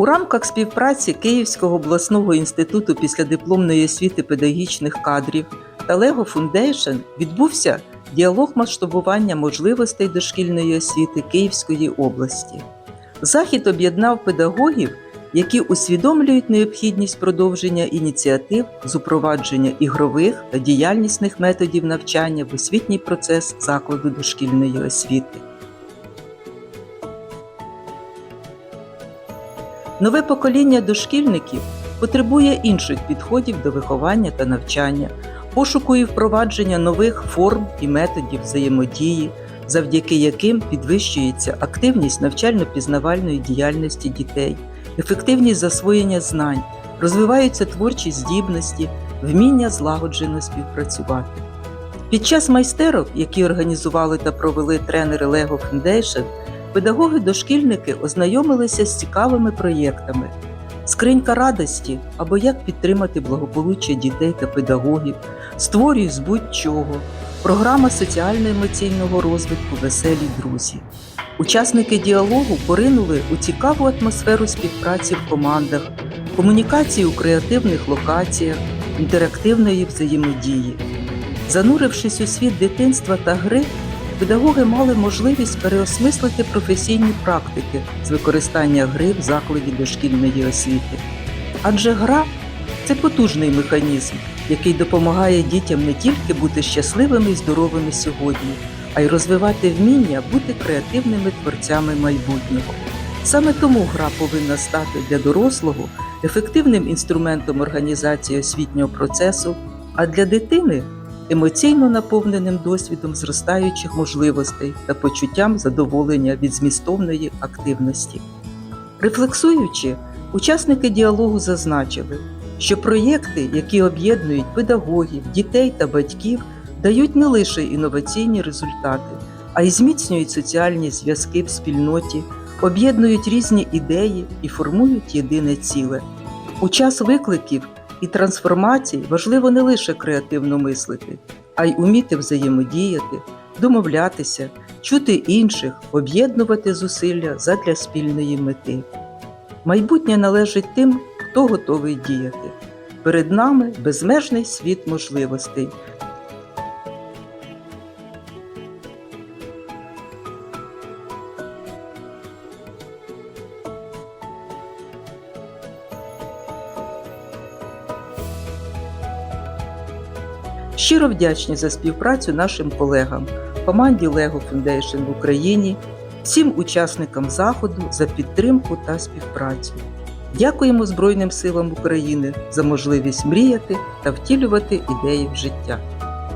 У рамках співпраці Київського обласного інституту післядипломної освіти педагогічних кадрів та Lego Foundation відбувся діалог масштабування можливостей дошкільної освіти Київської області. Захід об'єднав педагогів, які усвідомлюють необхідність продовження ініціатив з упровадження ігрових та діяльнісних методів навчання в освітній процес закладу дошкільної освіти. Нове покоління дошкільників потребує інших підходів до виховання та навчання, пошуку і впровадження нових форм і методів взаємодії, завдяки яким підвищується активність навчально-пізнавальної діяльності дітей, ефективність засвоєння знань, розвиваються творчі здібності, вміння злагоджено співпрацювати. Під час майстерок, які організували та провели тренери Lego Foundation, педагоги-дошкільники ознайомилися з цікавими проєктами. Скринька радості або як підтримати благополуччя дітей та педагогів, створюй з будь-чого, програма соціально-емоційного розвитку Веселі друзі. Учасники діалогу поринули у цікаву атмосферу співпраці в командах, комунікації у креативних локаціях, інтерактивної взаємодії. Занурившись у світ дитинства та гри, педагоги мали можливість переосмислити професійні практики з використання гри в закладі дошкільної освіти. Адже гра це потужний механізм, який допомагає дітям не тільки бути щасливими і здоровими сьогодні, а й розвивати вміння бути креативними творцями майбутнього. Саме тому гра повинна стати для дорослого ефективним інструментом організації освітнього процесу, а для дитини емоційно наповненим досвідом зростаючих можливостей та почуттям задоволення від змістовної активності. Рефлексуючи, учасники діалогу зазначили, що проєкти, які об'єднують педагогів, дітей та батьків, дають не лише інноваційні результати, а й зміцнюють соціальні зв'язки в спільноті, об'єднують різні ідеї і формують єдине ціле. У час викликів і трансформацій важливо не лише креативно мислити, а й уміти взаємодіяти, домовлятися, чути інших, об'єднувати зусилля задля спільної мети. Майбутнє належить тим, хто готовий діяти. Перед нами безмежний світ можливостей. Щиро вдячні за співпрацю нашим колегам, команді Lego Foundation в Україні, всім учасникам заходу за підтримку та співпрацю. Дякуємо Збройним силам України за можливість мріяти та втілювати ідеї в життя.